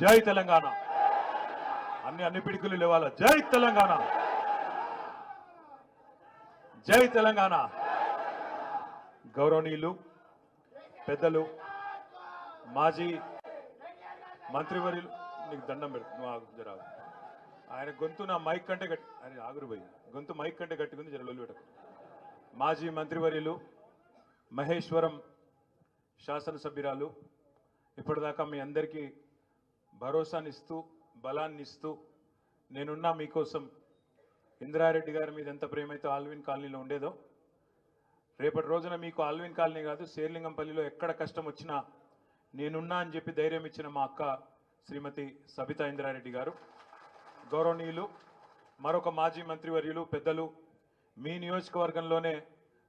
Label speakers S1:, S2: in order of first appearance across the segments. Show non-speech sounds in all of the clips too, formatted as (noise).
S1: జై తెలంగాణ. అన్ని అన్ని పిడికులు లేవాల? జై తెలంగాణ. జై తెలంగాణ. గౌరవనీయులు పెద్దలు మాజీ మంత్రివర్యులు నీకు దండం పెడు నువ్వు ఆగు, జర ఆయన గొంతు నా మైక్ కంటే గట్టి ఆయన ఆగురు పోయి. గొంతు మైక్ కంటే గట్టిగా జర లొల్లి పెట్టకు. మాజీ మంత్రివర్యులు మహేశ్వరం శాసనసభ్యురాలు ఇప్పటిదాకా మీ అందరికీ భరోసానిస్తూ బలాన్ని ఇస్తూ నేనున్నా మీకోసం ఇందిరారెడ్డి గారి మీద ఎంత ప్రేమైతే ఆల్విన్ కాలనీలో ఉండేదో రేపటి రోజున మీకు ఆల్విన్ కాలనీ కాదు శేర్లింగంపల్లిలో ఎక్కడ కష్టం వచ్చినా నేనున్నా అని చెప్పి ధైర్యం ఇచ్చిన మా అక్క శ్రీమతి సబితా ఇందిరారెడ్డి గారు గౌరవనీయులు మరొక మాజీ మంత్రివర్యులు పెద్దలు మీ నియోజకవర్గంలోనే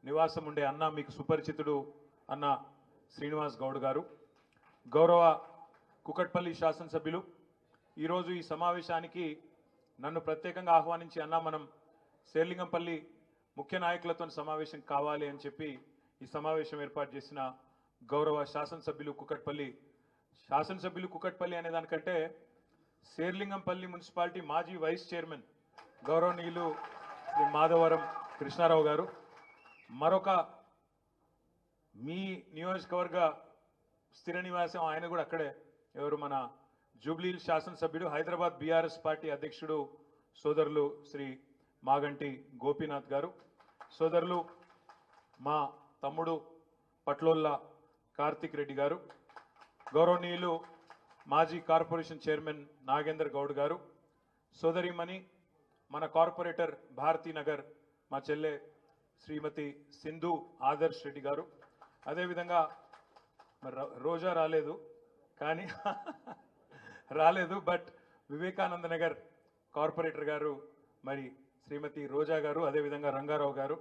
S1: నివాసం ఉండే అన్న మీకు సుపరిచితుడు అన్న శ్రీనివాస్ గౌడ్ గారు గౌరవ కుకట్పల్లి శాసనసభ్యులు ఈరోజు ఈ సమావేశానికి నన్ను ప్రత్యేకంగా ఆహ్వానించి అన్న మనం శేర్లింగంపల్లి ముఖ్య నాయకులతో సమావేశం కావాలి అని చెప్పి ఈ సమావేశం ఏర్పాటు చేసిన గౌరవ శాసనసభ్యులు కుకట్పల్లి. శాసనసభ్యులు కుకట్పల్లి అనే దానికంటే శేర్లింగంపల్లి మున్సిపాలిటీ మాజీ వైస్ చైర్మన్ గౌరవనీయులు శ్రీ మాధవరం కృష్ణారావు గారు. మరొక మీ నియోజకవర్గ స్థిర నివాసం ఆయన కూడా అక్కడే ఎవరు మన జూబ్లీ శాసనసభ్యుడు హైదరాబాద్ బీఆర్ఎస్ పార్టీ అధ్యక్షుడు సోదరులు శ్రీ మాగంటి గోపీనాథ్ గారు. సోదరులు మా తమ్ముడు పట్లోల్ల కార్తిక్ రెడ్డి గారు. గౌరవనీయులు మాజీ కార్పొరేషన్ చైర్మన్ నాగేందర్ గౌడ్ గారు. సోదరిమణి మన కార్పొరేటర్ భారతీనగర్ మా చెల్లె శ్రీమతి సింధు ఆదర్శ్ రెడ్డి గారు. అదేవిధంగా మరి రో- రోజా రాలేదు. కానీ (laughs) రాలేదు. బట్ వివేకానంద నగర్ కార్పొరేటర్ గారు మరి శ్రీమతి రోజా గారు అదేవిధంగా రంగారావు గారు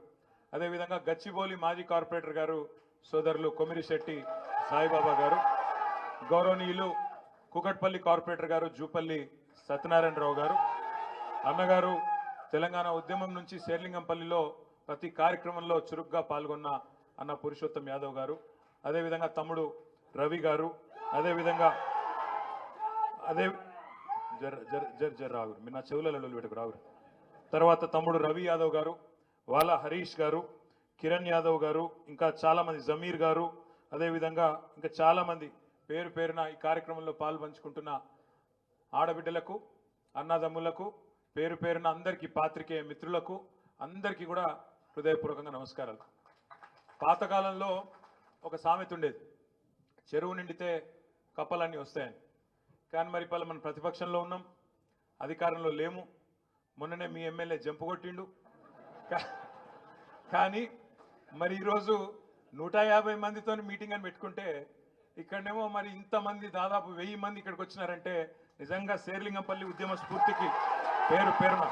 S1: అదేవిధంగా గచ్చిబౌలి మాజీ కార్పొరేటర్ గారు సోదరులు కొమిరిశెట్టి సాయిబాబా గారు గౌరవనీయులు కుకట్పల్లి కార్పొరేటర్ గారు జూపల్లి సత్యనారాయణరావు గారు అన్నగారు తెలంగాణ ఉద్యమం నుంచి శేర్లింగంపల్లిలో ప్రతి కార్యక్రమంలో చురుగ్గా పాల్గొన్న అన్న పురుషోత్తం యాదవ్ గారు అదేవిధంగా తమ్ముడు రవి గారు అదేవిధంగా అదే జర జర జర్ జర్ రాగురు మీరు నా చెవులలో పెట్టుకు రాగురు తర్వాత తమ్ముడు రవి యాదవ్ గారు వాళ్ళ హరీష్ గారు కిరణ్ యాదవ్ గారు ఇంకా చాలామంది జమీర్ గారు అదేవిధంగా ఇంకా చాలామంది పేరు పేరున ఈ కార్యక్రమంలో పాల్పంచుకుంటున్న ఆడబిడ్డలకు అన్నదమ్ములకు పేరు పేరున అందరికీ పాత్రికేయ మిత్రులకు అందరికీ కూడా హృదయపూర్వకంగా నమస్కారాలు. పాతకాలంలో ఒక సామెత ఉండేది. చెరువు నిండితే కప్పలన్నీ వస్తాయని. కానీ మరి ఇప్పుడు మనం ప్రతిపక్షంలో ఉన్నాం అధికారంలో లేము. మొన్ననే మీ ఎమ్మెల్యే జంపు కొట్టిండు. కానీ మరి ఈరోజు నూట యాభై మందితో మీటింగ్ అని పెట్టుకుంటే ఇక్కడనేమో మరి ఇంతమంది దాదాపు వెయ్యి మంది ఇక్కడికి వచ్చినారంటే నిజంగా శేర్లింగంపల్లి ఉద్యమ స్ఫూర్తికి పేరు పేరున.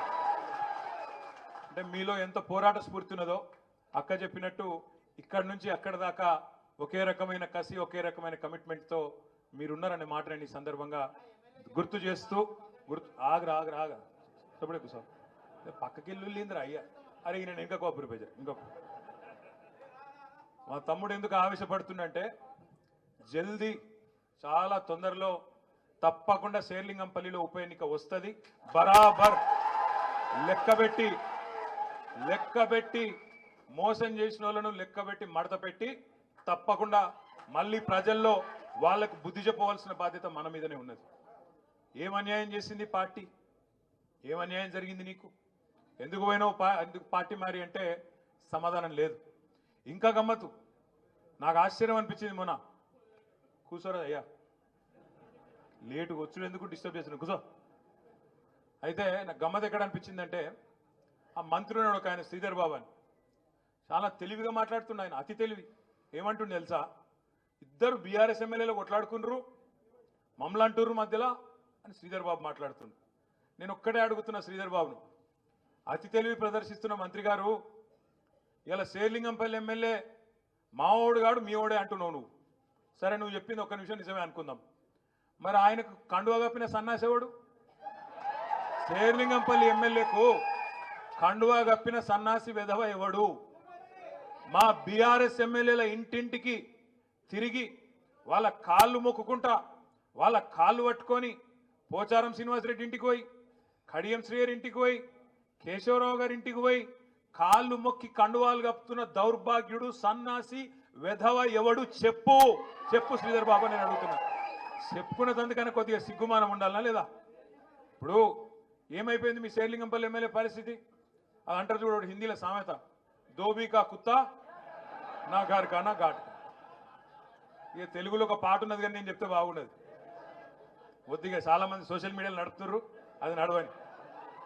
S1: అంటే మీలో ఎంత పోరాట స్ఫూర్తి ఉన్నదో అక్క చెప్పినట్టు ఇక్కడ నుంచి అక్కడ దాకా ఒకే రకమైన కసి ఒకే రకమైన కమిట్మెంట్తో మీరున్నారనే మాట ఈ సందర్భంగా గుర్తు చేస్తూ గుర్తు ఆగరా ఆగరా ఆగ చెప్పడే కూర్చో. పక్కకి వెళ్ళిందిరా అయ్యా. అరే నేను ఇంకా కోపరి పేజర్ ఇంకొక మా తమ్ముడు ఎందుకు ఆవేశపడుతుందంటే జల్దీ చాలా తొందరలో తప్పకుండా శేర్లింగంపల్లిలో ఉప ఎన్నిక వస్తుంది. బరాబర్ లెక్కబెట్టి లెక్కబెట్టి మోసం చేసిన వాళ్ళను లెక్కబెట్టి మడత పెట్టి తప్పకుండా మళ్ళీ ప్రజల్లో వాళ్ళకు బుద్ధి చెప్పవలసిన బాధ్యత మన మీదనే ఉన్నది. ఏం అన్యాయం చేసింది పార్టీ? ఏం అన్యాయం జరిగింది నీకు? ఎందుకు పోయినావు ఎందుకు పార్టీ మారి అంటే సమాధానం లేదు. ఇంకా గమ్మత్తు. నాకు ఆశ్చర్యం అనిపించింది మొన్న. కూర్చోరా అయ్యా. లేటు వచ్చుడు ఎందుకు డిస్టర్బ్ చేసిన కూర్చో అయితే నాకు గమ్మత్ ఎక్కడ అనిపించిందంటే ఆ మంత్రి ఉన్నాడు ఒక ఆయన శ్రీధర్ బాబు అని. చాలా తెలివిగా మాట్లాడుతుండు ఆయన అతి తెలివి. ఏమంటుండే తెలుసా? ఇద్దరు బీఆర్ఎస్ ఎమ్మెల్యేలు కొట్లాడుకున్నారు మమ్మల్ని అంటుర్రు మధ్యలో అని శ్రీధర్ బాబు మాట్లాడుతుండు. నేను ఒక్కడే అడుగుతున్నా శ్రీధర్ బాబును అతి తెలివి ప్రదర్శిస్తున్న మంత్రి గారు ఇలా శేర్లింగంపల్లి ఎమ్మెల్యే మావోడు కాడు మీ ఓడే అంటున్నావు నువ్వు. సరే నువ్వు చెప్పింది ఒక్క నిమిషం నిజమే అనుకుందాం. మరి ఆయనకు కండువా కప్పిన సన్నాసేవాడు శేర్లింగంపల్లి ఎమ్మెల్యేకు కండువా కప్పిన సన్నాసి వెధవ ఎవడు? మా బీఆర్ఎస్ ఎమ్మెల్యేల ఇంటింటికి తిరిగి వాళ్ళ కాళ్ళు మొక్కుకుంటా వాళ్ళ కాళ్ళు పట్టుకొని పోచారం శ్రీనివాసరెడ్డి ఇంటికి పోయి కడియం శ్రీయర్ ఇంటికి పోయి కేశవరావు గారి ఇంటికి పోయి కాళ్ళు మొక్కి కండువాలు కప్పుతున్న దౌర్భాగ్యుడు సన్నాసి వెధవ ఎవడు చెప్పు. చెప్పు శ్రీధర్ బాబు నేను అడుగుతున్నా. చెప్పుకున్నదందుకన్నా కొద్దిగా సిగ్గుమానం ఉండాలనా లేదా? ఇప్పుడు ఏమైపోయింది మీ శేర్లింగంపల్లి ఎమ్మెల్యే పరిస్థితి? అది అంటారు చూడు హిందీలో సామెత. దోబీకా కుత్తా నా గారు కానా ఘాట్ ఇక తెలుగులో ఒక పాట ఉన్నది కానీ నేను చెప్తే బాగుండదు. కొద్దిగా చాలా మంది సోషల్ మీడియాలో నడుపుతున్నారు అది నడవని